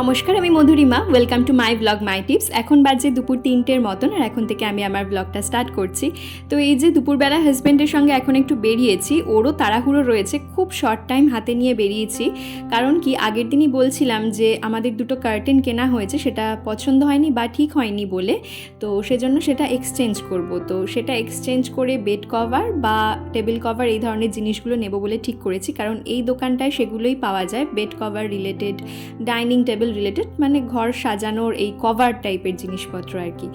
নমস্কার, আমি Madhurima. Welcome to my blog my tips এখন বাজে দুপুর তিনটের মতন আর এখন থেকে আমি আমার ব্লগটা স্টার্ট করছি। তো এই যে দুপুরবেলা হাজব্যান্ডের সঙ্গে এখন একটু বেরিয়েছি, ওরও তাড়াহুড়ো রয়েছে, খুব শর্ট টাইম হাতে নিয়ে বেরিয়েছি। কারণ কি, আগের দিনই বলছিলাম যে আমাদের দুটো কার্টেন কেনা হয়েছে, সেটা পছন্দ হয়নি বা ঠিক হয়নি বলে। তো সেজন্য সেটা এক্সচেঞ্জ করব। তো সেটা এক্সচেঞ্জ করে বেড কভার বা টেবিল কভার এই ধরনের জিনিসগুলো নেব বলে ঠিক করেছি। কারণ এই দোকানটায় সেগুলোই পাওয়া যায় bed cover related dining table related মানে ঘর সাজানোর এই কভার টাইপের জিনিসপত্র আর কি।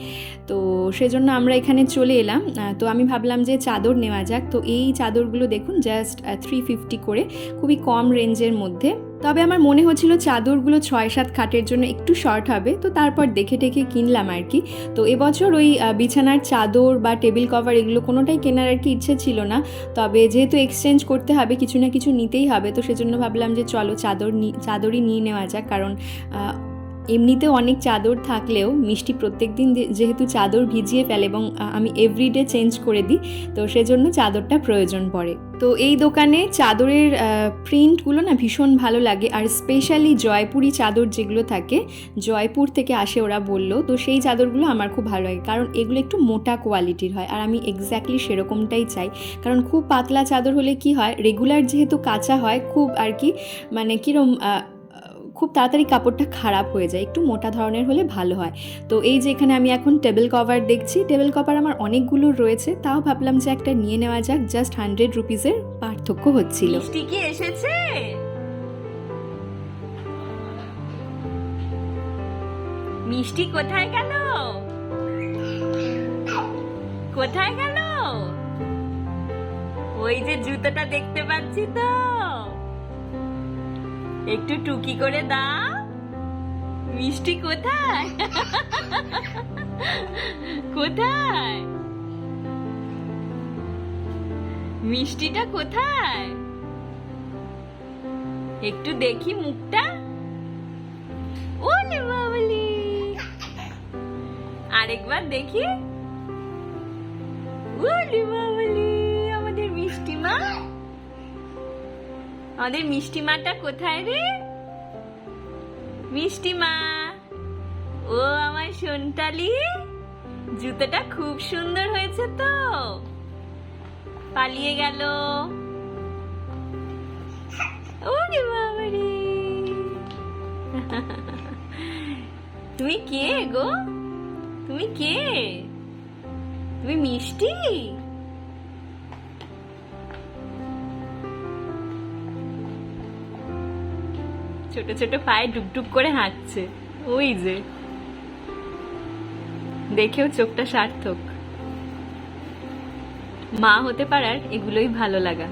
তো সেজন্য আমরা এখানে চলে এলাম। তো আমি ভাবলাম যে চাদর নেওয়া যাক। তো এই চাদরগুলো দেখুন জাস্ট থ্রি ফিফটি করে, খুবই কম রেঞ্জের মধ্যে। তবে আমার মনে হচ্ছিল চাদরগুলো ছয় সাত খাটের জন্য একটু শর্ট হবে, তো তারপর দেখে টেখে কিনলাম আর কি। তো এবছর ওই বিছানার চাদর বা টেবিল কভার এগুলো কোনোটাই কেনার আর কি ইচ্ছে ছিল না। তবে যেহেতু এক্সচেঞ্জ করতে হবে, কিছু না কিছু নিতেই হবে, তো সেজন্য ভাবলাম যে চলো চাদর নি, চাদরই নিয়ে নেওয়া যাক। কারণ আহ, এমনিতেও অনেক চাদর থাকলেও মিষ্টি প্রত্যেক দিন যেহেতু চাদর ভিজিয়ে ফেলে এবং আমি এভরিডে চেঞ্জ করে দিই তো সেজন্য চাদরটা প্রয়োজন পড়ে। তো এই দোকানে চাদরের প্রিন্টগুলো না ভীষণ ভালো লাগে। আর স্পেশালি জয়পুরি চাদর যেগুলো থাকে জয়পুর থেকে আসে ওরা বলল তো সেই চাদরগুলো আমার খুব ভালো লাগে। কারণ এগুলো একটু মোটা কোয়ালিটির হয়। আর আমি এক্স্যাক্টলি সেরকমটাই চাই। কারণ খুব পাতলা চাদর হলে কি হয় রেগুলার যেহেতু কাঁচা হয় খুব আর কি মানে কীরম খুব তাড়াতাড়ি কাপড়টা খারাপ হয়ে যায়, একটু মোটা ধরনের হলে ভালো হয়। তো এই যে এখানে আমি এখন টেবিল কভার দেখছি টেবিল কভার আমার অনেকগুলো রয়েছে, তাও ভাবলাম যে একটা নিয়ে নেওয়া যাক জাস্ট হান্ড্রেড রুপিসের পার্থক্য হচ্ছিল। কি এসেছে? মিষ্টি কোথায় গেল? কোথায় গেল? ওই যে জুতোটা দেখতে পাচ্ছি তো। একটু টুকি করে দাও। মিষ্টি কোথায়? কোথায়? মিষ্টিটা কোথায়? একটু দেখি মুখটা। আরেকবার দেখি। ওলে আমাদের মিষ্টি মাটা কোথায় রে? মিষ্টি মা, ও আমার সোনটালি জুতোটা খুব সুন্দর হয়েছে তো। পালিয়ে গেল। তুমি কে গো? তুমি কে? তুমি মিষ্টি? ছোট ছোট পায়ে ডুবডুব করে হাঁটছে। ওই যে। দেখেও চোখটা সার্থক। মা হতে পারার এগুলোই ভালো লাগা।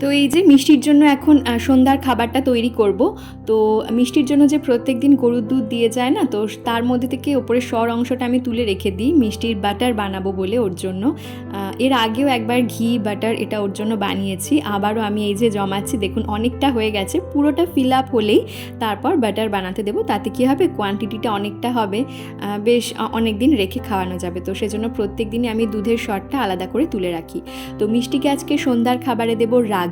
তো এই যে মিষ্টির জন্য এখন সন্ধ্যার খাবারটা তৈরি করব। তো মিষ্টির জন্য যে প্রত্যেক দিন গরুর দুধ দিয়ে যায় না, তো তার মধ্যে থেকে ওপরের সর অংশটা আমি তুলে রেখে দিই। মিষ্টির বাটার বানাবো বলে ওর জন্য। এর আগেও একবার ঘি, বাটার এটা ওর জন্য বানিয়েছি। আবারও আমি এই যে জমাচ্ছি, দেখুন অনেকটা হয়ে গেছে। পুরোটা ফিল আপ হলেই তারপর বাটার বানাতে দেবো। তাতে কী হবে? কোয়ান্টিটিটা অনেকটা হবে। বেশ অনেক দিন রেখে খাওয়ানো যাবে। তো সেজন্য প্রত্যেক দিনই আমি দুধের সরটা আলাদা করে তুলে রাখি। তো মিষ্টিকে আজকে সন্ধ্যার খাবারে দেবো রাগি।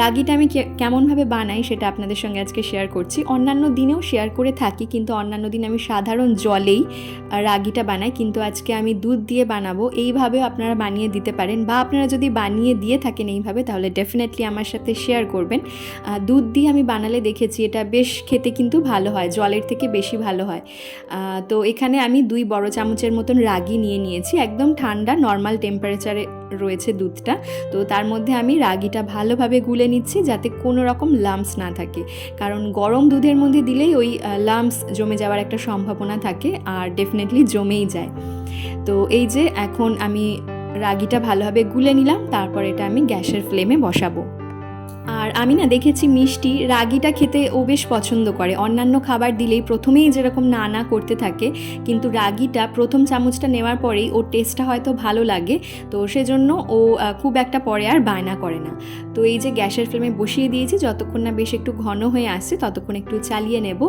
রাগিটা আমি কেমনভাবে বানাই সেটা আপনাদের সঙ্গে আজকে শেয়ার করছি। অন্যান্য দিনেও শেয়ার করে থাকি, কিন্তু অন্যান্য দিন আমি সাধারণ জলেই রাগিটা বানাই। কিন্তু আজকে আমি দুধ দিয়ে বানাবো, এইভাবেও আপনারা বানিয়ে দিতে পারেন। বা আপনারা যদি বানিয়ে দিয়ে থাকেন এইভাবে, তাহলে ডেফিনেটলি আমার সাথে শেয়ার করবেন। দুধ দিয়ে আমি বানালে দেখেছি এটা বেশ খেতে কিন্তু ভালো হয়, জলের থেকে বেশি ভালো হয়। তো এখানে আমি দুই বড় চামচের মতন রাগি নিয়ে নিয়েছি। একদম ঠান্ডা নর্মাল টেম্পারেচারে রয়েছে দুধটা। তো তার মধ্যে আমি রাগিটা ভালোভাবে গুলে নিচ্ছি যাতে কোনো রকম লাম্পস না থাকে। কারণ গরম দুধের মধ্যে দিলেই ওই লাম্পস জমে যাওয়ার একটা সম্ভাবনা থাকে আর ডেফিনেটলি জমেই যায়। তো এই যে এখন আমি রাগিটা ভালোভাবে গুলে নিলাম, তারপর এটা আমি গ্যাসের ফ্লেমে বসাবো। আর আমি না দেখেছি মিষ্টি, রাগিটা খেতে ও বেশ পছন্দ করে। অন্যান্য খাবার দিলেই প্রথমেই যেরকম না না করতে থাকে, কিন্তু রাগিটা প্রথম চামচটা নেওয়ার পরেই ওর টেস্টটা হয়তো ভালো লাগে, তো সেজন্য ও খুব একটা পরে আর বায়না করে না। তো এই যে গ্যাসের ফ্লেমে বসিয়ে দিয়েছি, যতক্ষণ না বেশ একটু ঘন হয়ে আসছে, ততক্ষণ একটু চালিয়ে নেব।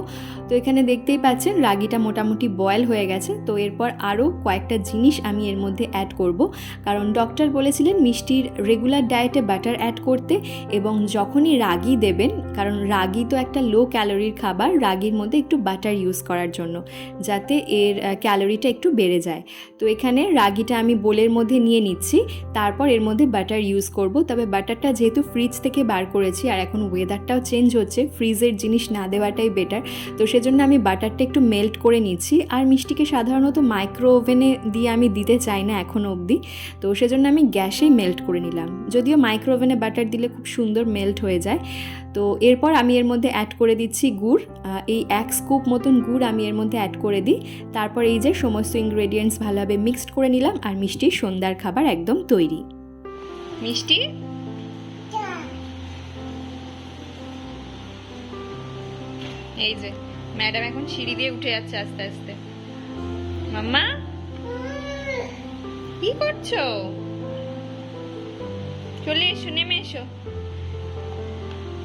তো এখানে দেখতেই পাচ্ছেন, রাগিটা মোটামুটি বয়েল হয়ে গেছে, তো এরপর আরও কয়েকটা জিনিস আমি এর মধ্যে অ্যাড করব। কারণ ডক্টর বলেছিলেন মিষ্টির রেগুলার ডায়েটে বাটার অ্যাড করতে এবং যখনই রাগি দেবেন, কারণ রাগি তো একটা লো ক্যালোরির খাবার, রাগির মধ্যে একটু বাটার ইউজ করার জন্য, যাতে এর ক্যালোরিটা একটু বেড়ে যায়। তো এখানে রাগিটা আমি বোলের মধ্যে নিয়ে নিচ্ছি, তারপর এর মধ্যে বাটার ইউজ করব। তবে বাটারটা যেহেতু ফ্রিজ থেকে বার করেছি, আর এখন ওয়েদারটাও চেঞ্জ হচ্ছে ফ্রিজের জিনিস না দেওয়াটাই বেটার তো সেজন্য আমি বাটারটা একটু মেল্ট করে নিচ্ছি। আর মিষ্টিকে সাধারণত মাইক্রো ওভেনে দিয়ে আমি দিতে চাই না এখনও অবধি, তো সেজন্য আমি গ্যাসেই মেল্ট করে নিলাম। যদিও মাইক্রো ওভেনে বাটার দিলে খুব সুন্দর মেল্ট হয়ে যায়। তো এরপর আমি এর মধ্যে অ্যাড করে দিচ্ছি গুড়। এই এক স্কুপ মতন গুড় আমি এর মধ্যে অ্যাড করে দিই। তারপর এই যে সমস্ত ইনগ্রেডিয়েন্টস ভালোভাবে মিক্সড করে নিলাম আর মিষ্টির সন্ধ্যার খাবার একদম তৈরি। মিষ্টি? এই যে ম্যাডাম এখন সিঁড়ি দিয়ে উঠে যাচ্ছে আস্তে আস্তে। মাম্মা? কি করছ? চলে এসো, নেমে এসো।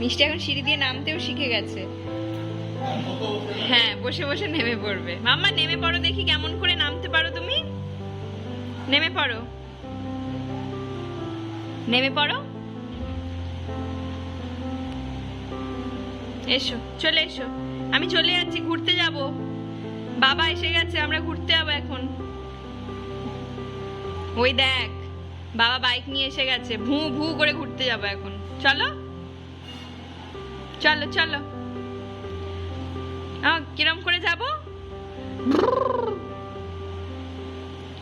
মিষ্টি এখন সিঁড়ি দিয়ে নামতেও শিখে গেছে। হ্যাঁ বসে বসে নেমে পড়বে। মাম্মা, নেমে পড়ো দেখি কেমন করে নামতে পারো তুমি। নেমে পড়ো। নেমে পড়ো। এসো, চলে এসো। আমি চলে যাচ্ছি, ঘুরতে যাব। বাবা এসে গেছে, আমরা ঘুরতে যাব এখন। ওই দেখ, বাবা বাইক নিয়ে এসে গেছে। ভু ভু করে ঘুরতে যাব এখন। চলো। চলো চলো। কিরম করে যাব?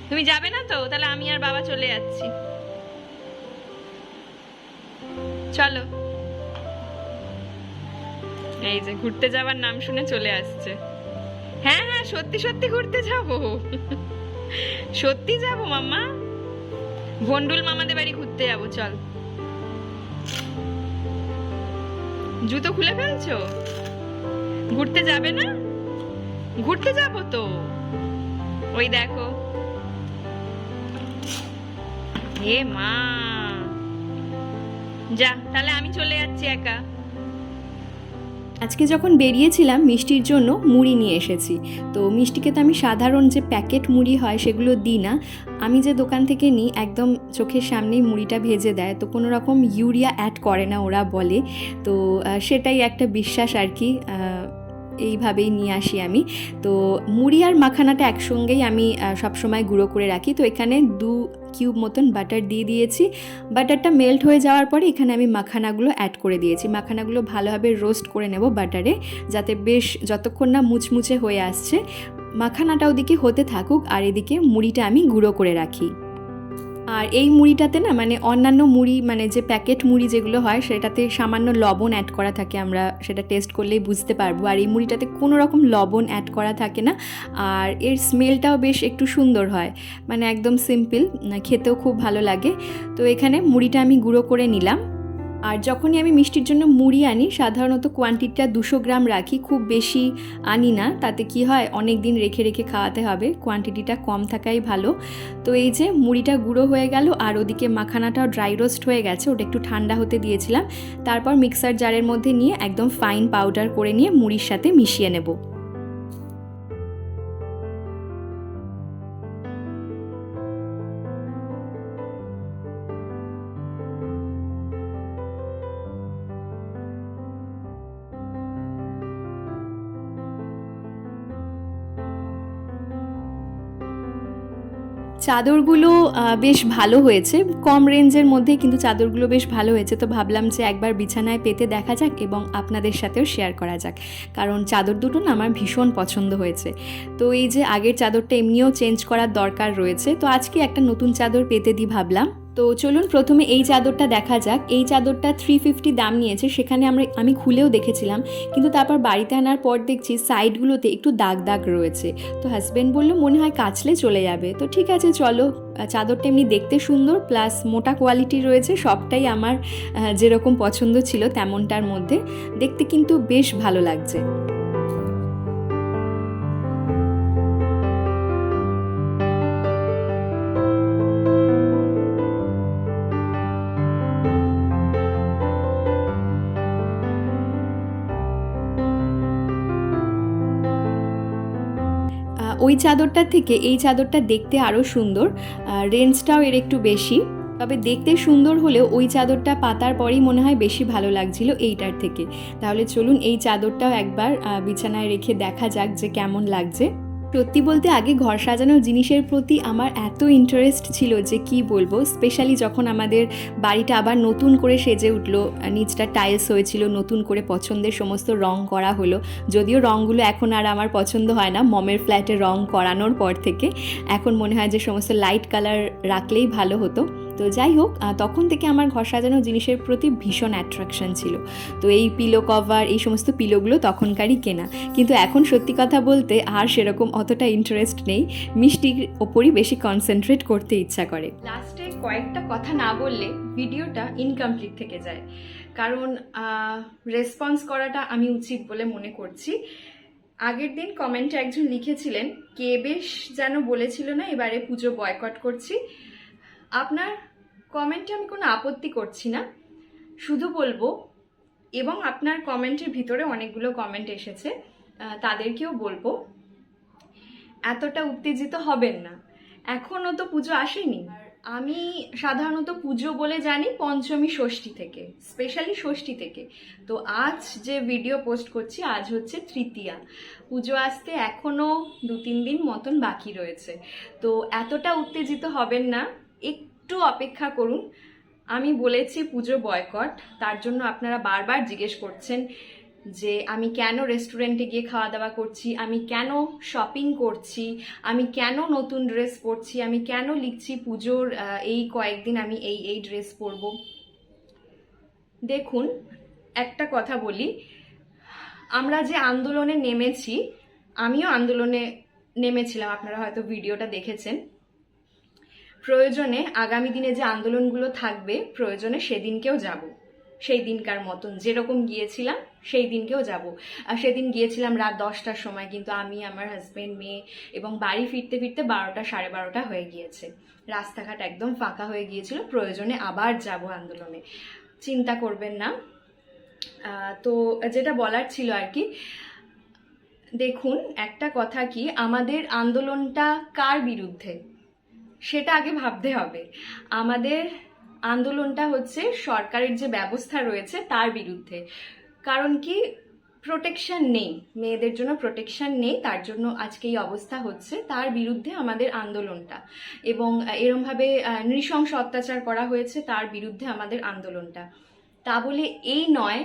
তুমি যাবে না তো? তাহলে আমি আর বাবা চলে যাচ্ছি। চলো। এই যে, ঘুরতে যাবার নাম শুনে চলে আসছে। হ্যাঁ হ্যাঁ সত্যি সত্যি ঘুরতে যাব। সত্যি যাব, মাম্মা। ভন্ডুল মামাদের বাড়ি ঘুরতে যাব, চল। জুতো খুলে ফেলছো? ঘুরতে যাবে না? ঘুরতে যাব তো। ওই দেখো। এ মা। যা, তাহলে আমি চলে যাচ্ছি একা। আজকে যখন বেরিয়েছিলাম, মিষ্টির জন্য মুড়ি নিয়ে এসেছি। তো মিষ্টিকে তো আমি সাধারণ যে প্যাকেট মুড়ি হয় সেগুলো দিই না। আমি যে দোকান থেকে নিই, একদম চোখের সামনেই মুড়িটা ভেজে দেয়। তো কোনো রকম ইউরিয়া অ্যাড করে না ওরা বলে। তো সেটাই একটা বিশ্বাস আর কি এইভাবেই নিয়ে আসি আমি। তো মুড়ি আর মাখানাটা একসঙ্গেই আমি সবসময় গুঁড়ো করে রাখি। তো এখানে দু কিউব মতন বাটার দিয়ে দিয়েছি। বাটারটা মেল্ট হয়ে যাওয়ার পরে এখানে আমি মাখানাগুলো অ্যাড করে দিয়েছি। মাখানাগুলো ভালোভাবে রোস্ট করে নেব বাটারে, যাতে বেশ যতক্ষণ না মুচমুচে হয়ে আসছে, মাখানাটা ওদিকে হতে থাকুক আর এদিকে মুড়িটা আমি গুঁড়ো করে রাখি। আর এই মুড়িটাতে না মানে অন্যান্য মুড়ি মানে যে প্যাকেট মুড়ি যেগুলো হয়, সেটাতে সামান্য লবণ অ্যাড করা থাকে আমরা, সেটা টেস্ট করলেই বুঝতে পারব। আর এই মুড়িটাতে কোনো রকম লবণ অ্যাড করা থাকে না, আর এর স্মেলটাও বেশ একটু সুন্দর হয়। মানে একদম সিম্পল খেতেও খুব ভালো লাগে। তো এখানে মুড়িটা আমি গুঁড়ো করে নিলাম। আর যখনই আমি মিষ্টির জন্য মুড়ি আনি, সাধারণত কোয়ান্টিটিটা দুশো গ্রাম রাখি, খুব বেশি আনি না। তাতে কি হয় অনেক দিন রেখে রেখে খাওয়াতে হবে কোয়ান্টিটিটা কম থাকাই ভালো। তো এই যে মুড়িটা গুঁড়ো হয়ে গেল, আর ওদিকে মাখানাটাও ড্রাই রোস্ট হয়ে গেছে, ওটা একটু ঠান্ডা হতে দিয়েছিলাম। তারপর মিক্সার জারের মধ্যে নিয়ে একদম ফাইন পাউডার করে নিয়ে মুড়ির সাথে মিশিয়ে নেব। চাদরগুলো বেশ ভালো হয়েছে। কম রেঞ্জের মধ্যে কিন্তু চাদরগুলো বেশ ভালো হয়েছে। তো ভাবলাম যে একবার বিছানায় পেতে দেখা যাক এবং আপনাদের সাথেও শেয়ার করা যাক। কারণ চাদর দুটো না আমার ভীষণ পছন্দ হয়েছে। তো এই যে আগের চাদরটা এমনিও চেঞ্জ করার দরকার রয়েছে। তো আজকে একটা নতুন চাদর পেতে দিই ভাবলাম। তো চলুন প্রথমে এই চাদরটা দেখা যাক। এই চাদরটা থ্রি ফিফটি দাম নিয়েছে, সেখানে আমরা আমি খুলেও দেখেছিলাম, কিন্তু তারপর বাড়িতে আনার পর দেখছি সাইডগুলোতে একটু দাগ দাগ রয়েছে। তো হাজব্যান্ড বলল, মনে হয় কাচলে চলে যাবে। তো ঠিক আছে, চলো। চাদরটা এমনি দেখতে সুন্দর প্লাস মোটা কোয়ালিটি রয়েছে, সবটাই আমার যেরকম পছন্দ ছিল তেমনটার মধ্যে। দেখতে কিন্তু বেশ ভালো লাগছে। ওই চাদরটার থেকে এই চাদরটা দেখতে আরও সুন্দর রেঞ্জটাও এর একটু বেশি। তবে দেখতে সুন্দর হলেও ওই চাদরটা পাতার পরেই মনে হয় বেশি ভালো লাগছিল এইটার থেকে। তাহলে চলুন এই চাদরটাও একবার বিছানায় রেখে দেখা যাক যে কেমন লাগছে। সত্যি বলতে আগে ঘর সাজানোর জিনিসের প্রতি আমার এত ইন্টারেস্ট ছিল যে কি বলব স্পেশালি যখন আমাদের বাড়িটা আবার নতুন করে সেজে উঠল, নিচটা টাইলস হয়েছিল, নতুন করে পছন্দের সমস্ত রং করা হলো, যদিও রঙগুলো এখন আর আমার পছন্দ হয় না, মমের ফ্ল্যাটে রং করানোর পর থেকে, এখন মনে হয় যে সমস্ত লাইট কালার রাখলেই ভালো হতো। তো যাই হোক তখন থেকে আমার ঘর সাজানো জিনিসের প্রতি ভীষণ অ্যাট্রাকশন ছিল। তো এই পিলো কভার এই সমস্ত পিলোগুলো তখনকারই কেনা। কিন্তু এখন সত্যি কথা বলতে আর সেরকম অতটা ইন্টারেস্ট নেই। মিষ্টির ওপরই বেশি কনসেন্ট্রেট করতে ইচ্ছা করে। লাস্টে কয়েকটা কথা না বললে ভিডিওটা ইনকমপ্লিট থেকে যায়। কারণ রেসপন্স করাটা আমি উচিত বলে মনে করছি। আগের দিন কমেন্টে একজন লিখেছিলেন, কে বেশ যেন বলেছিল না, এবারে পুজো বয়কট করছি। আপনার কমেন্টে আমি কোনো আপত্তি করছি না। শুধু বলব, এবং আপনার কমেন্টের ভিতরে অনেকগুলো কমেন্ট এসেছে তাদেরকেও বলব, এতটা উত্তেজিত হবেন না। এখনও তো পুজো আসেনি। আমি সাধারণত পুজো বলে জানি পঞ্চমী ষষ্ঠী থেকে স্পেশালি ষষ্ঠী থেকে। তো আজ যে ভিডিও পোস্ট করছি, আজ হচ্ছে তৃতীয়া। পুজো আসতে এখনও দু তিন দিন মতন বাকি রয়েছে। তো এতটা উত্তেজিত হবেন না একটু অপেক্ষা করুন। আমি বলেছি পুজো বয়কট, তার জন্য আপনারা বারবার জিজ্ঞেস করছেন যে আমি কেন রেস্টুরেন্টে গিয়ে খাওয়া দাওয়া করছি, আমি কেন শপিং করছি, আমি কেন নতুন ড্রেস পরছি, আমি কেন লিখছি পুজোর এই কয়েকদিন আমি এই এই ড্রেস পরবো। দেখুন, একটা কথা বলি, আমরা যে আন্দোলনে নেমেছি, আমিও আন্দোলনে নেমেছিলাম, আপনারা হয়তো ভিডিওটা দেখেছেন। প্রয়োজনে আগামী দিনে যে আন্দোলনগুলো থাকবে, প্রয়োজনে সেদিনকেও যাব। সেই দিনকার মতন যেরকম গিয়েছিলাম, সেই দিনকেও যাব। আর সেদিন গিয়েছিলাম রাত দশটার সময়, কিন্তু আমি, আমার হাজব্যান্ড মেয়ে এবং বাড়ি ফিরতে ফিরতে বারোটা, সাড়ে বারোটা হয়ে গিয়েছে। রাস্তাঘাট একদম ফাঁকা হয়ে গিয়েছিল, প্রয়োজনে আবার যাব আন্দোলনে। চিন্তা করবেন না। তো যেটা বলার ছিল আর কি, দেখুন, একটা কথা কি, আমাদের আন্দোলনটা কার বিরুদ্ধে? সেটা আগে ভাবতে হবে। আমাদের আন্দোলনটা হচ্ছে সরকারের যে ব্যবস্থা রয়েছে তার বিরুদ্ধে। কারণ কি? প্রোটেকশন নেই। মেয়েদের জন্য প্রোটেকশন নেই, তার জন্য আজকে এই অবস্থা হচ্ছে। তার বিরুদ্ধে আমাদের আন্দোলনটা। এবং এরমভাবে নৃশংস অত্যাচার করা হয়েছে তার বিরুদ্ধে আমাদের আন্দোলনটা। তা বলে এই নয়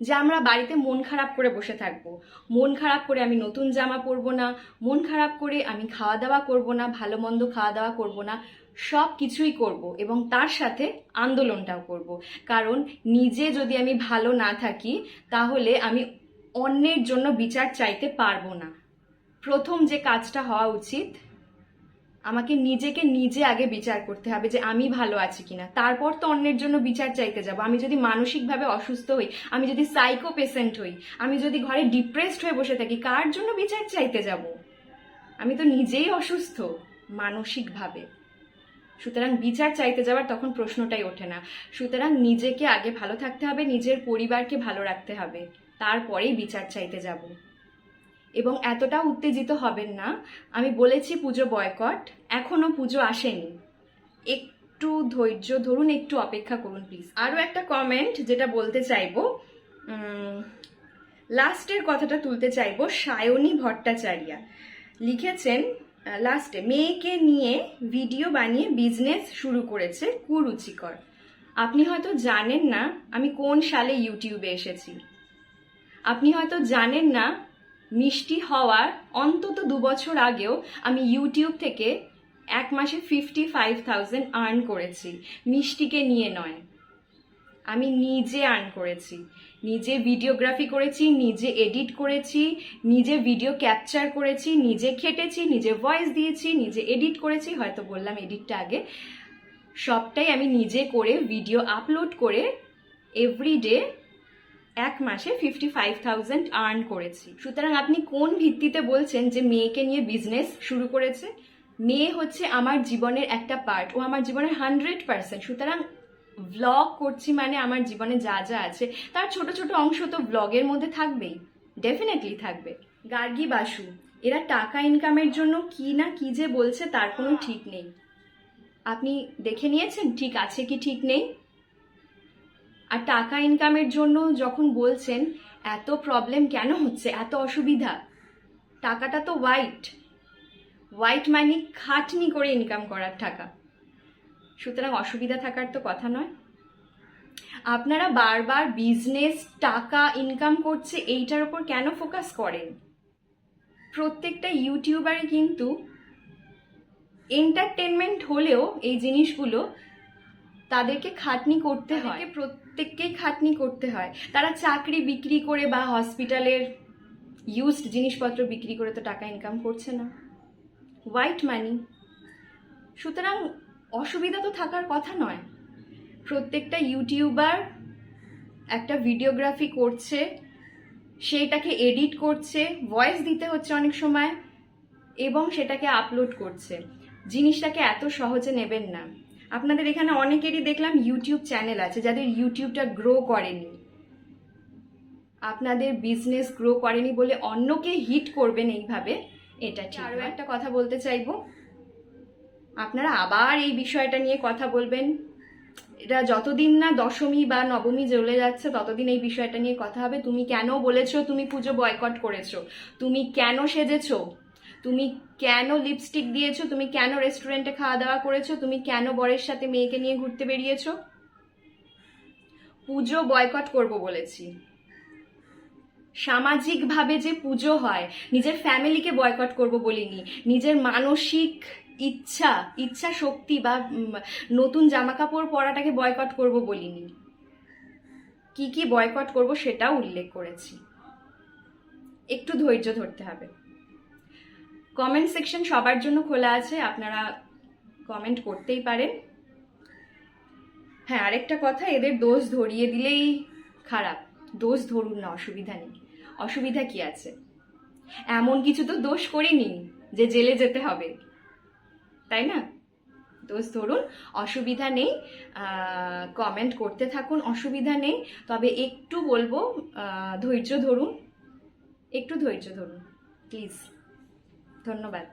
যে আমরা বাড়িতে মন খারাপ করে বসে থাকব। মন খারাপ করে আমি নতুন জামা পরবো না, মন খারাপ করে আমি খাওয়া দাওয়া করব না, ভালো মন্দ খাওয়া দাওয়া করব না, সব কিছুই করব এবং তার সাথে আন্দোলনটাও করব। কারণ নিজে যদি আমি ভালো না থাকি, তাহলে আমি অন্যের জন্য বিচার চাইতে পারব না। প্রথম যে কাজটা হওয়া উচিত আমাকে নিজেকে নিজে আগে বিচার করতে হবে যে আমি ভালো আছি কিনা। তারপর তো অন্যের জন্য বিচার চাইতে যাব। আমি যদি মানসিকভাবে অসুস্থ হই, আমি যদি সাইকো পেশেন্ট হই, আমি যদি ঘরে ডিপ্রেসড হয়ে বসে থাকি, কার জন্য বিচার চাইতে যাব? আমি তো নিজেই অসুস্থ, মানসিকভাবে। সুতরাং বিচার চাইতে যাওয়ার তখন প্রশ্নটাই ওঠে না। সুতরাং নিজেকে আগে ভালো থাকতে হবে, নিজের পরিবারকে ভালো রাখতে হবে। তারপরেই বিচার চাইতে যাব। এবং এতটা উত্তেজিত হবেন না। আমি বলেছি পুজো বয়কট, এখনও পুজো আসেনি। একটু ধৈর্য ধরুন, একটু অপেক্ষা করুন প্লিজ আরও একটা কমেন্ট যেটা বলতে চাইব লাস্টের কথাটা তুলতে চাইব, সায়নী ভট্টাচার্যা। লিখেছেন লাস্টে মেয়েকে নিয়ে ভিডিও বানিয়ে বিজনেস শুরু করেছে কুরুচিকর। আপনি হয়তো জানেন না, আমি কোন সালে ইউটিউবে এসেছি। আপনি হয়তো জানেন না মিষ্টি হওয়ার অন্তত দু বছর আগেও আমি ইউটিউব থেকে এক মাসে ফিফটি ফাইভ থাউজেন্ড আর্ন করেছি। মিষ্টিকে নিয়ে নয়। আমি নিজে আর্ন করেছি। নিজে ভিডিওগ্রাফি করেছি, নিজে এডিট করেছি, নিজে ভিডিও ক্যাপচার করেছি, নিজে খেটেছি, নিজে ভয়েস দিয়েছি, নিজে এডিট করেছি। হয়তো বললাম এডিটটা আগে। সবটাই আমি নিজে করে ভিডিও আপলোড করে এভরিডে এক মাসে ফিফটি ফাইভ থাউজেন্ড আর্ন করেছি। সুতরাং আপনি কোন ভিত্তিতে বলছেন যে মেয়েকে নিয়ে বিজনেস শুরু করেছে? মেয়ে হচ্ছে আমার জীবনের একটা পার্ট ও আমার জীবনের হান্ড্রেড পার্সেন্ট সুতরাং ব্লগ করছি মানে আমার জীবনে যা যা আছে, তার ছোট ছোট অংশ তো ব্লগের মধ্যে থাকবেই ডেফিনেটলি থাকবে। গার্গী বাসু, এরা টাকা ইনকামের জন্য কি না কি যে বলছে তার কোনো ঠিক নেই। আপনি দেখে নিয়েছেন? ঠিক আছে কি ঠিক নেই? আর টাকা ইনকামের জন্য যখন বলছেন, এত প্রবলেম কেন হচ্ছে? এত অসুবিধা? টাকাটা তো হোয়াইট হোয়াইট মানে খাটনি করে ইনকাম করার টাকা। সুতরাং অসুবিধা থাকার তো কথা নয়। আপনারা বারবার বিজনেস টাকা ইনকাম করছে, এইটার উপর কেন ফোকাস করেন? প্রত্যেকটা ইউটিউবারে কিন্তু এন্টারটেনমেন্ট হলেও এই জিনিসগুলো তাদেরকে খাটনি করতে হয়। প্রত্যেককেই খাটনি করতে হয়। তারা চাকরি বিক্রি করে বা হসপিটালের ইউজড জিনিসপত্র বিক্রি করে তো টাকা ইনকাম করছে না। হোয়াইট মানি সুতরাং অসুবিধা তো থাকার কথা নয়। প্রত্যেকটা ইউটিউবার একটা ভিডিওগ্রাফি করছে সেইটাকে এডিট করছে ভয়েস দিতে হচ্ছে অনেক সময় এবং সেটাকে আপলোড করছে। জিনিসটাকে এত সহজে নেবেন না। আপনাদের এখানে অনেকেরই দেখলাম ইউটিউব চ্যানেল আছে যাদের ইউটিউবটা গ্রো করেনি। আপনাদের বিজনেস গ্রো করেনি বলে অন্যকে হিট করবেন এইভাবে এটা ঠিক আরও একটা কথা বলতে চাইব। আপনারা আবার এই বিষয়টা নিয়ে কথা বলবেন। এটা যতদিন না দশমী বা নবমী চলে যাচ্ছে ততদিন এই বিষয়টা নিয়ে কথা হবে। তুমি কেন বলেছ? তুমি পুজো বয়কট করেছ। তুমি কেন সেজেছো? তুমি কেন লিপস্টিক দিয়েছ? তুমি কেন রেস্টুরেন্টে খাওয়া দাওয়া করেছ? তুমি কেন বরের সাথে মেয়েকে নিয়ে ঘুরতে বেরিয়েছো? পুজো বয়কট করব বলেছি। সামাজিকভাবে যে পুজো হয়, নিজের ফ্যামিলিকে বয়কট করব বলিনি। নিজের মানসিক ইচ্ছা ইচ্ছা শক্তি বা নতুন জামা কাপড় পরাটাকে বয়কট করব বলিনি। কি কি বয়কট করব সেটাও উল্লেখ করেছি। একটু ধৈর্য ধরতে হবে। কমেন্ট সেকশন সবার জন্য খোলা আছে, আপনারা কমেন্ট করতেই পারেন। হ্যাঁ আরেকটা কথা, এদের দোষ ধরিয়ে দিলেই খারাপ। দোষ ধরুন না, অসুবিধা নেই। অসুবিধা কি আছে? এমন কিছু তো দোষ করিনি যে জেলে যেতে হবে। তাই না? দোষ ধরুন, অসুবিধা নেই কমেন্ট করতে থাকুন, অসুবিধা নেই। তবে একটু বলব ধৈর্য ধরুন। একটু ধৈর্য ধরুন প্লিজ ধন্যবাদ।